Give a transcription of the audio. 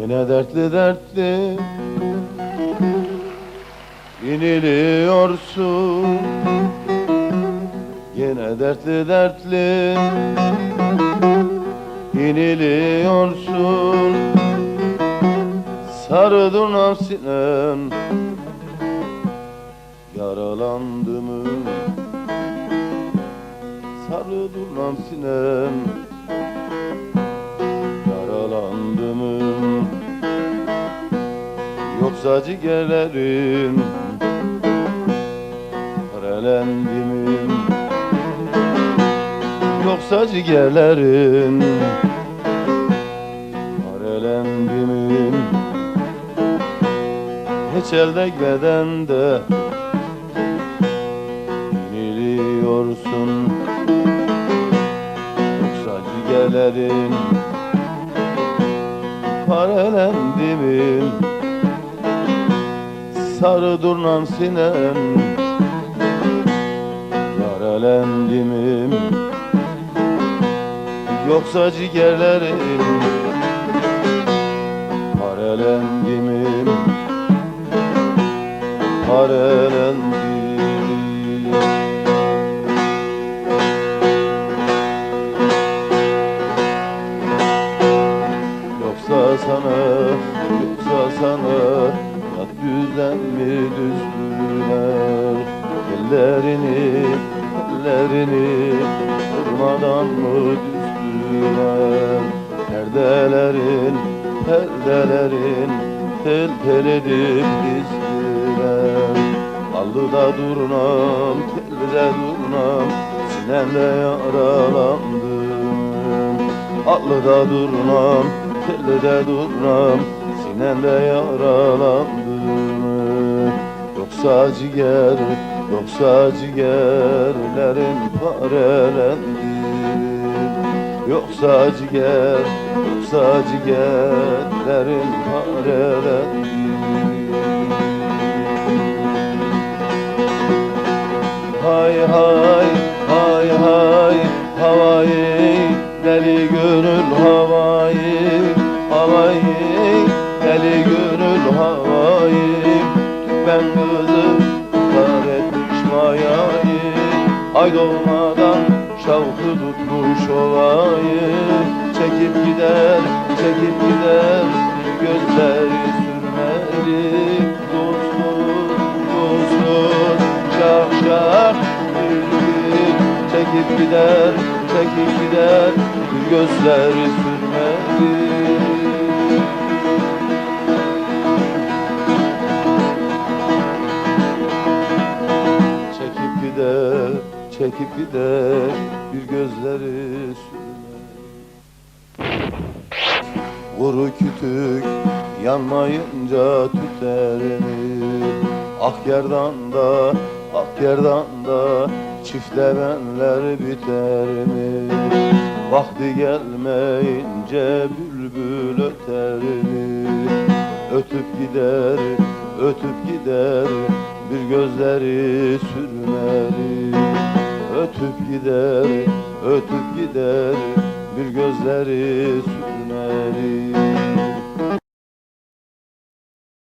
Yine dertli dertli iniliyorsun. Yine dertli dertli iniliyorsun. Sarı durnam sinem Yaralandı mı? Sarı durnam Yoksa ciğerlerim Karelendi mi Yoksa ciğerlerim. Karelendi mi Hiç elde bedende İniliyorsun Yoksa ciğerlerin Parelendi mi Sarı durnam sinem. Yaralendi mi Yoksa ciğerlerim. Parelendi mi Düzen mi düzdüler Ellerini, ellerini Kırmadan mı düzdüler Perdelerin, perdelerin Tel tel edip dizdiler. Allıda durnam, telde durnam Sinemde yaralandım. Atlıda durnam, telde durnam Sinemde yaralandım. Yoksa ciğer, yoksa ciğerlerin parelendi. Yoksa ciğer, yoksa ciğerlerin parelendi. Hay hay, hay hay, havayı Deli gönül havayı, havayı Deli gönül havayı Ben kızı kar etmiş mayayı Ay doğmadan şavkı tutmuş olayı Çekip gider, çekip gider Gözleri sürmeli. Dostum, dostum Şah şah bülbül Çekip gider, çekip gider gözleri sürmeli çekip gider Bir gözleri sürmeli Vuru kütük yanmayınca tüter mi? Ak yerdan da, ak yerdan da biter mi? Vakti gelmeyince bülbül öter mi? Ötüp gider, ötüp gider Bir gözleri sürmeli Ötüp gider, ötüp gider Bir gözleri sürmeli